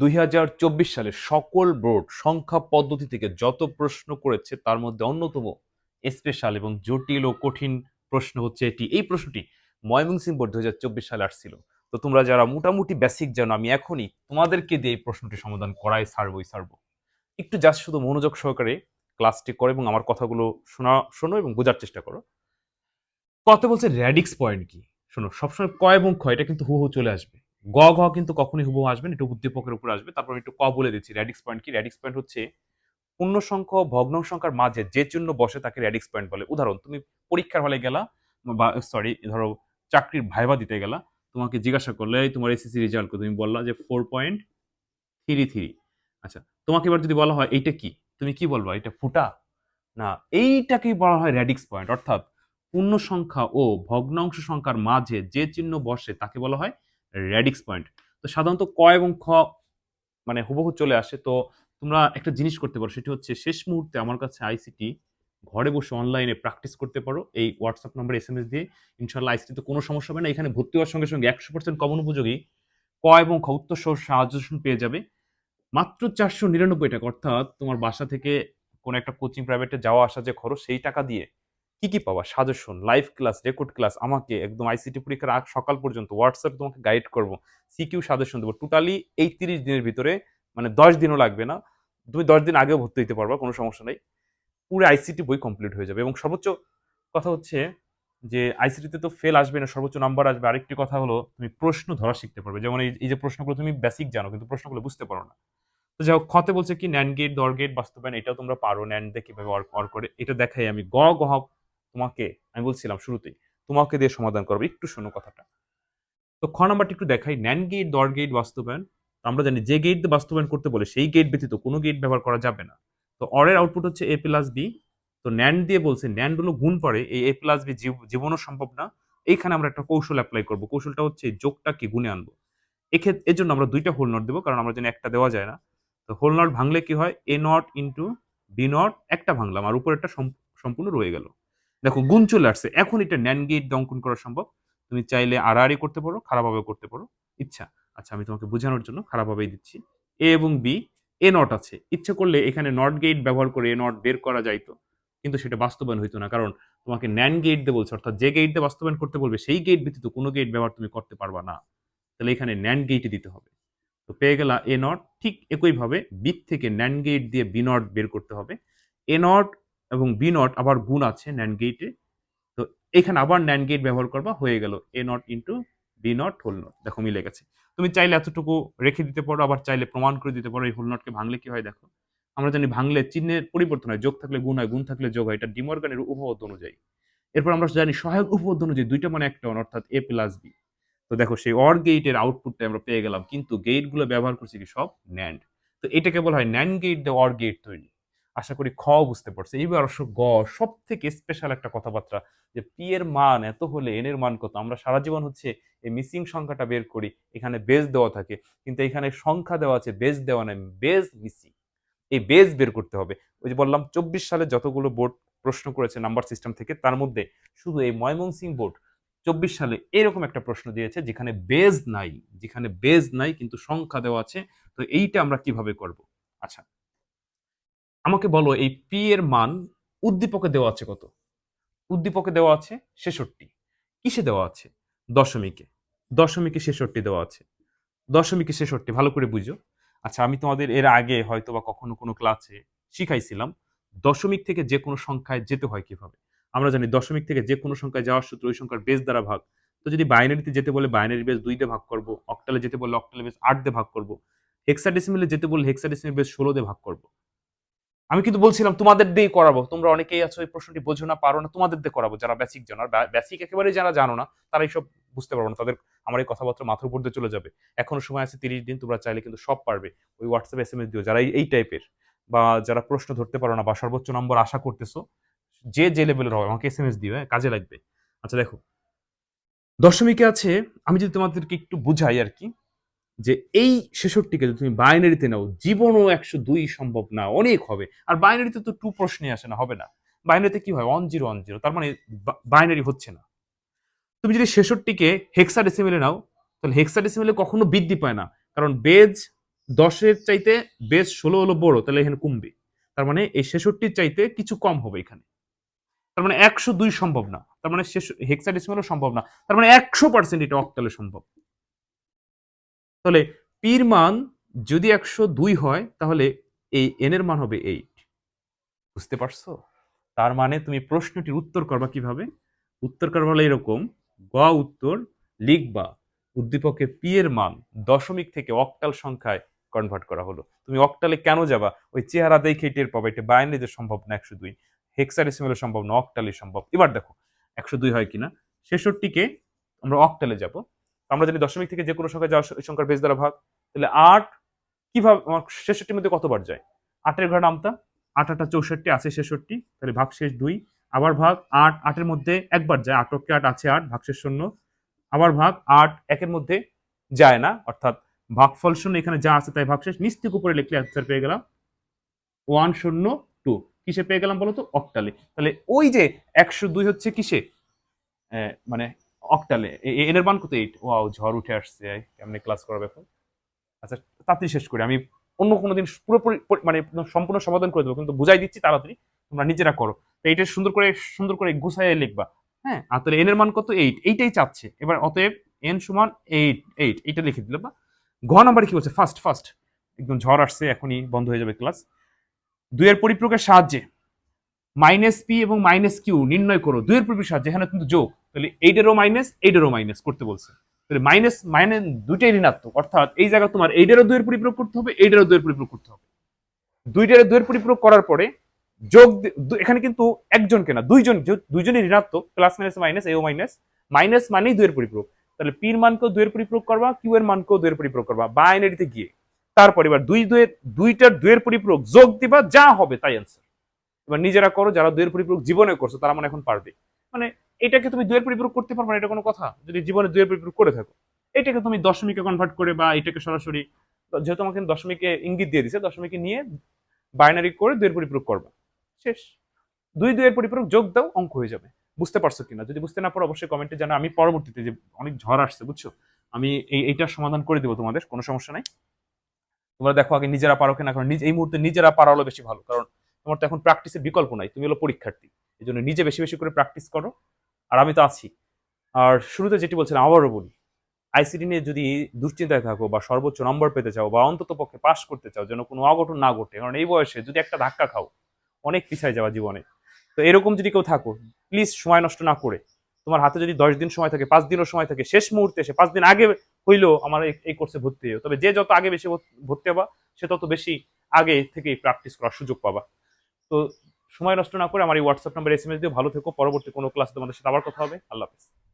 দুই হাজার চব্বিশ সালে সকল বোর্ড সংখ্যা পদ্ধতি থেকে যত প্রশ্ন করেছে, তার মধ্যে অন্যতম স্পেশাল এবং জটিল ও কঠিন প্রশ্ন হচ্ছে এটি। এই প্রশ্নটি ময়মনসিং বোর্ড দুই হাজার চব্বিশ সালে আসছিল। তো তোমরা যারা মোটামুটি বেসিক জানো, আমি এখনই তোমাদেরকে দিয়ে এই প্রশ্নটি সমাধান করাই, সারবই, সারবো। একটু জাস্ট শুধু মনোযোগ সহকারে ক্লাসটি করো এবং আমার কথাগুলো শোনা, শোনো এবং বোঝার চেষ্টা করো। কত বলছে র্যাডিক্স পয়েন্ট কি? শোনো, সবসময় ক এবং খ, এটা কিন্তু হু হু চলে আসবে। গ ঘ কিন্তু কখনই হুবহু আসবে না, একটু উদ্দীপকের উপর আসবে। তারপর একটু ক বলে দিচ্ছি র্যাডিক্স পয়েন্ট কি? র্যাডিক্স পয়েন্ট হচ্ছে পূর্ণ সংখ্যা ভগ্ন সংখ্যার মাঝে যে চিহ্ন বসে তাকে র্যাডিক্স পয়েন্ট বলে। উদাহরণ, তুমি পরীক্ষার হলে গেলা, বা সরি ধরো চাকরির ভাইবা দিতে গেলা, তোমাকে জিজ্ঞাসা করলে তোমার এসএসসি রেজাল্ট তুমি বললা যে ফোর পয়েন্ট থ্রি থ্রি আচ্ছা তোমাকে এবার যদি বলা হয়, এইটা কি? তুমি কি বলবা? এটা ফুটা? না, এইটাকেই বলা হয় র্যাডিক্স পয়েন্ট অর্থাৎ পূর্ণ সংখ্যা ও ভগ্নাংশ সংখ্যার মাঝে যে চিহ্ন বসে তাকে বলা হয় র্যাডিক্স পয়েন্ট তো সাধারণত ক এবং খ মানে হুবহু চলে আসে। তো তোমরা একটা জিনিস করতে পারো, সেটি হচ্ছে শেষ মুহূর্তে আমার কাছে আইসিটি ঘরে বসে অনলাইনে প্র্যাকটিস করতে পারো। এই WhatsApp number S M S দিয়ে ইনশাল্লাহ আইসিটিতে কোনো সমস্যা হবে না। এখানে ভর্তি হওয়ার সঙ্গে সঙ্গে একশো পার্সেন্ট কমন উপযোগী ক এবং খ উত্তর সহ সাহায্য পেয়ে যাবে। মাত্র চারশো নিরানব্বই টাকা, অর্থাৎ তোমার বাসা থেকে কোনো একটা কোচিং প্রাইভেটে যাওয়া আসা যে খরচ, সেই টাকা দিয়ে কি কি পাবা? Suggestion live class record class আমাকে একদম আইসিটি পরীক্ষার আগ সকাল পর্যন্ত হোয়াটসঅ্যাপ তোমাকে গাইড করব। সিকিউ সাজেশন দেবো। টোটালি এই তিরিশ দিনের ভিতরে মানে দশ দিনও লাগবে না। তুমি দশ দিন আগেও ভর্তি হতে পারবা, কোনো সমস্যা নেই। পুরো আইসিটি বই কমপ্লিট হয়ে যাবে। এবং সর্বোচ্চ কথা হচ্ছে যে আইসিটিতে তো ফেল আসবে না, সর্বোচ্চ নাম্বার আসবে। আরেকটি কথা হলো, তুমি প্রশ্ন ধরা শিখতে পারবে। যেমন এই যে প্রশ্নগুলো তুমি বেসিক জানো, কিন্তু প্রশ্নগুলো বুঝতে পারো না। তো যাই হোক খতে বলছে কি ন্যান গেট দর গেট বাস্তবায়ন, এটাও তোমরা পারো। ন্যান দিয়ে কীভাবে অর করে, এটা দেখাই আমি। গ গহ তোমাকে, আমি বলছিলাম শুরুতেই, তোমাকে দিয়ে সমাধান করব। একটু শোনো কথাটা। তো খ নাম্বারটি একটু দেখাই। ন্যান গেট দর গেট বাস্তবায়ন। আমরা জানি যে গেট বাস্তবায়ন করতে বলে, সেই গেট ব্যতীত কোনো গেট ব্যবহার করা যাবে না। তো অরের আউটপুট হচ্ছে এ প্লাস বি তো ন্যান্ড দিয়ে বলছে ন্যান্ড হলো গুণ পরে, এই এ প্লাস বি জীবনও সম্ভব না। এইখানে আমরা একটা কৌশল অ্যাপ্লাই করব। কৌশলটা হচ্ছে এই যোগটাকে গুণে আনব। এক্ষেত্রে এর জন্য আমরা দুইটা হোল নট দেবো, কারণ আমরা জানি একটা দেওয়া যায় না। তো হোল নট ভাঙলে কি হয়? A not into B not একটা ভাঙলাম, আর উপরেরটা সম- সম্পূর্ণ রয়ে গেল। দেখো, গুণ চলে আসছে। এখন এটা ন্যান গেট দিয়ে অঙ্কন করা সম্ভব। তুমি চাইলে আড়াআড়ি করতে পারো খারাপভাবে করতে পারো। ইচ্ছা। আচ্ছা আমি তোমাকে বোঝানোর জন্য খারাপভাবেই দিচ্ছি। এ এবং বি এ নট আছে। ইচ্ছে করলে এখানে নট গেট ব্যবহার করে এ নট বের করা যাইতো কিন্তু সেটা বাস্তবায়ন হইতো না। কারণ তোমাকে ন্যান গেট দিয়ে বলছে, অর্থাৎ যে গেট দিয়ে বাস্তবায়ন করতে বলবে, সেই গেট ব্যতীত কোনো গেট ব্যবহার তুমি করতে পারবা না। তাহলে এখানে ন্যান গেটই দিতে হবে। তো পেয়ে গেলা এ নট ঠিক একইভাবে বিট থেকে ন্যান গেট দিয়ে বি নট বের করতে হবে। এ নট এবং বি নট আবার গুণ আছে ন্যান গেটে তো এখানে আবার ন্যান গেট ব্যবহার করবা হয়ে গেল A not into B not whole not দেখো মিলে গেছে। তুমি চাইলে এতটুকু রেখে দিতে পারো আবার চাইলে প্রমাণ করে দিতে পারো এই হোল নটকে ভাঙলে কি হয় দেখো? আমরা জানি ভাঙলে চিহ্নের পরিবর্তন হয় যোগ থাকলে গুণ হয় গুণ থাকলে যোগ হয় এটা ডিমর্গানের উপপাদ্য অনুযায়ী। এরপর আমরা জানি সহায়ক উপপাদ্য অনুযায়ী দুইটা মানে একটা one, অর্থাৎ এ প্লাস বি তো দেখো সেই অর গেটের আউটপুটটা আমরা পেয়ে গেলাম কিন্তু গেটগুলো ব্যবহার করছি কি সব ন্যান্ড তো এটাকে বলা হয় NAND gate the OR gate তৈরি। আশা করি খ বুঝতে পারছে। এইবার অবশ্য গ সব থেকে স্পেশাল একটা কথাবার্তা যে পি এর মান এত হলে এন এর মান কত? আমরা সারা জীবন হচ্ছে এই মিসিং সংখ্যাটা বের করি, এখানে বেজ দেওয়া থাকে। কিন্তু এখানে সংখ্যা দেওয়া আছে বেজ দেওয়া নেই বেজ মিসিং এই বেজ বের করতে হবে। ওই যে বললাম, চব্বিশ সালে যতগুলো বোর্ড প্রশ্ন করেছে নাম্বার সিস্টেম থেকে, তার মধ্যে শুধু এই ময়মনসিং বোর্ড চব্বিশ সালে এরকম একটা প্রশ্ন দিয়েছে, যেখানে বেজ নাই। যেখানে বেজ নাই, কিন্তু সংখ্যা দেওয়া আছে, তো এইটা আমরা কীভাবে করব? আচ্ছা আমাকে বলো, এই পি এর মান উদ্দীপকে দেওয়া আছে কত? উদ্দীপকে দেওয়া আছে ছেষট্টি। কিসে দেওয়া আছে? দশমিকে। দশমিকে ছেষট্টি দেওয়া আছে। দশমিকে ছেষট্টি, ভালো করে বুঝো। আচ্ছা আমি তোমাদের এর আগে হয়তো বা কখনো কোনো ক্লাসে শিখাইছিলাম, দশমিক থেকে যে কোনো সংখ্যায় যেতে হয় কীভাবে? আমরা জানি দশমিক থেকে যে কোনো সংখ্যায় যাওয়ার সূত্র ওই সংখ্যার বেস দ্বারা ভাগ। তো যদি বাইনারিতে যেতে বলে বাইনারি বেস দুই দিয়ে ভাগ করব অক্টালে যেতে বলে অক্টালে বেস আট দিয়ে ভাগ করব হেক্সাডেসিমেলে যেতে বলে হেক্সাডেসিমেল বেস ষোলো দিয়ে ভাগ করব আমি কিন্তু বলছিলাম, তোমাদের দিয়েই করাবো। তোমরা অনেকেই আছো, এই প্রশ্নটি বোঝো না, পারো না, তোমাদের দিয়ে করাবো। যারা বেসিক জানো, আর বেসিক একেবারে যারা জানো না তারা এইসব বুঝতে পারব না। তাদের, আমার এই কথাবার্তা মাথার উপর দিয়ে চলে যাবে। এখনও সময় আছে তিরিশ দিন, তোমরা চাইলে কিন্তু সব পারবে। ওই হোয়াটসঅ্যাপ এস এম এস দিও যারা এই- টাইপের বা যারা প্রশ্ন ধরতে পারো না, বা সর্বোচ্চ নম্বর আশা করতেছো, যে যে লেভেলের হবে, আমাকে এস এম এস হ্যাঁ কাজে লাগবে। আচ্ছা দেখো। দশমিকে আছে, আমি যদি তোমাদেরকে একটু বুঝাই আর কি যে এই ছেষট্টিকে তুমি বাইনারিতে নাও, জীবনও একশো দুই সম্ভব না, অনেক হবে। আর বাইনারিতে তো টু প্রশ্নে আসে না, হবে না। বাইনারিতে কি হয়? ওয়ান জিরো ওয়ান জিরো তার মানে বাইনারি হচ্ছে না। তুমি যদি ছেষট্টিকে হেক্সা ডেসিমেলে নাও, তাহলে হেক্সা ডেসিমেলে কখনো বৃদ্ধি পায় না। কারণ বেজ দশের চাইতে বেজ ষোলো হলো বড়, তাহলে এখানে কমবে। তার মানে এই ছেষট্টির চাইতে কিছু কম হবে এখানে। তার মানে একশো দুই সম্ভব না। তার মানে হেক্সাডেসিমালও সম্ভব না। তার মানে একশো পার্সেন্ট এটা অক্টালে সম্ভব। তাহলে পির মান যদি একশো দুই হয়, তাহলে এই এন এর মান হবে এইট বুঝতে পারছ? তার মানে তুমি প্রশ্নটির উত্তর করবা কীভাবে? উত্তর করবা হলে এরকম, গ উত্তর লিখবা, উদ্দীপকে পি এর মান দশমিক থেকে অক্টাল সংখ্যায় কনভার্ট করা হলো। তুমি অক্টালে কেন যাবা? ওই চেহারা দেখে টের পাবা, এটা যে সম্ভব না একশো দুই। হেক্সাডেসিমেলে সম্ভব না, অক্টালে সম্ভব। এবার দেখো, একশো দুই হয় কিনা? ছেষট্টিকে আমরা অক্টালে যাব। আমরা জানি দশমিক থেকে যে কোনো সংখ্যা যাওয়ার সংখ্যার বেশ দ্বারা ভাগ, তাহলে আট কীভাবে, আমার ছেষট্টির মধ্যে কতবার যায়? আটের ঘরে নামতা আট আটটা চৌষট্টি, আছে ছেষট্টি, তাহলে ভাগ শেষ দুই, আবার ভাগ আট, আটের মধ্যে একবার যায় আটকে আট, আছে আট, ভাগ শেষ শূন্য, আবার ভাগ আট, একের মধ্যে যায় না, অর্থাৎ ভাগফল শূন্য এখানে যা আছে তাই ভাগশেষ নিচ থেকে উপরে লিখলে অ্যান্সার পেয়ে গেলাম ওয়ান শূন্য টু কিসে পেয়ে গেলাম বলতো? অক্টালে তাহলে ওই যে একশো দুই হচ্ছে কিসে? মানে অক্টালে এনের মান কত এইট ওয়াও, ঝড় উঠে আসছে। কেমনি ক্লাস করাবে এখন? আচ্ছা তাড়াতাড়ি শেষ করি। আমি অন্য কোনো দিন পুরোপুরি মানে সম্পূর্ণ সমাধান করে দেবো, কিন্তু বুঝাই দিচ্ছি তাড়াতাড়ি, তোমরা নিজেরা করো। তো এইটা সুন্দর করে সুন্দর করে গুছাই লিখবা। হ্যাঁ আর তাহলে এন এর মান কত? এইট এইটাই চাচ্ছে। এবার অতএব এন সমান এইট এইট এইটা লিখে দিলে বা? ঘ নাম্বারে কি বলছে? ফার্স্ট ফার্স্ট একদম ঝড় আসছে, এখনই বন্ধ হয়ে যাবে ক্লাস দুইয়ের পরিপ্রকের সাহায্যে মাইনাস পি এবং মাইনাস কিউ নির্ণয় করো। দুইয়ের পরিপ্রকের সাহায্যে, এখানে কিন্তু যোগ। তাহলে এইটেরও মাইনাস এইটেরও মাইনাস করতে বলছে। তাহলে মাইনাস মাইনাস দুইটাই ঋণাত্মক। অর্থাৎ এই জায়গা তোমার এইটারও দুইয়ের পরিপ্রয়োগ করতে হবে এইটারও দুইয়ের পরিপ্রয়োগ করতে হবে। দুইটার দুইয়ের পরিপ্রয়োগ করার পরে যোগ এখানে কিন্তু একজনকে না, দুইজন দুইজনই ঋণাত্মক প্লাস মাইনাস মাইনাস এও মাইনাস মাইনাস মানেই দুইয়ের পরিপ্রয়োগ তাহলে পির মানকেও দুইয়ের পরিপ্রয়োগ করবা কিউ এর মানকেও দুইয়ের পরিপ্রয়োগ করবা। বাইনারিতে গিয়ে। তারপর এবার দুই দুয়ের দুইটার দুইয়ের পরিপ্রয়োগ যোগ দিবা, যা হবে তাই অ্যান্সার এবার নিজেরা করো, যারা দুইয়ের পরিপ্রয়োগ জীবনে করছ, তারা মনে এখন পারবে। মানে এটাকে তুমি দুয়ের পরিপ্রয়োগ করতে পারবে না, এটা কোনো কথা। যদি জীবনে দুইয়ের পরিপ্রয়োগ করে থাকো। এটাকে তুমি দশমিকে কনভার্ট করে বা এটাকে সরাসরি, যেহেতু আমাকে দশমিকে ইঙ্গিত দিয়ে দিছে দশমিকে নিয়ে বাইনারি করে দুয়ের পরিপ্রয়োগ করবা। শেষ। দুই দুয়ের পরিপ্রয়োগ যোগ দাও, অঙ্ক হয়ে যাবে। বুঝতে পারছ কিনা? যদি বুঝতে না পারো, অবশ্যই কমেন্টে জানা। আমি পরবর্তীতে যে অনেক ঝড় আসছে, বুঝছ? আমি এই, এইটার সমাধান করে দেবো তোমাদের, কোনো সমস্যা নাই। তোমরা দেখো আগে নিজেরা পারো কিনা, কারণ এই মুহূর্তে নিজেরা পারা হলো বেশি ভালো। কারণ তোমার তো এখন প্র্যাকটিসের বিকল্প নাই, তুমি হলো পরীক্ষার্থী। এই জন্য নিজে বেশি বেশি করে প্র্যাকটিস করো। আর আমি তো আছি। আর শুরুতে যেটি বলছিলাম আবারও বলি আইসিডি নিয়ে যদি দুশ্চিন্তায় থাকো বা সর্বোচ্চ নম্বর পেতে চাও বা অন্তত পক্ষে পাশ করতে চাও যেন কোনো অঘটন না ঘটে, কারণ এই বয়সে যদি একটা ধাক্কা খাও, অনেক পিছায় যাওয়া জীবনে। তো এরকম যদি কেউ থাকো প্লিজ সময় নষ্ট না করে, তোমার হাতে যদি দশ দিন সময় থাকে, পাঁচ দিনও সময় থাকে, শেষ মুহূর্তে এসে পাঁচ দিন আগে হইলেও আমার এই- কোর্সে ভর্তি হও তবে যে যত আগে বেশি ভর্তি হবা, সে তত বেশি আগে থেকেই প্র্যাকটিস করার সুযোগ পাবা। তো সময় নষ্ট না করে আমার এই WhatsApp number S M S দিয়ে ভালো থেকো। পরবর্তী কোনো ক্লাসে তোমাদের সাথে আবার কথা হবে। আল্লাহ হাফিজ।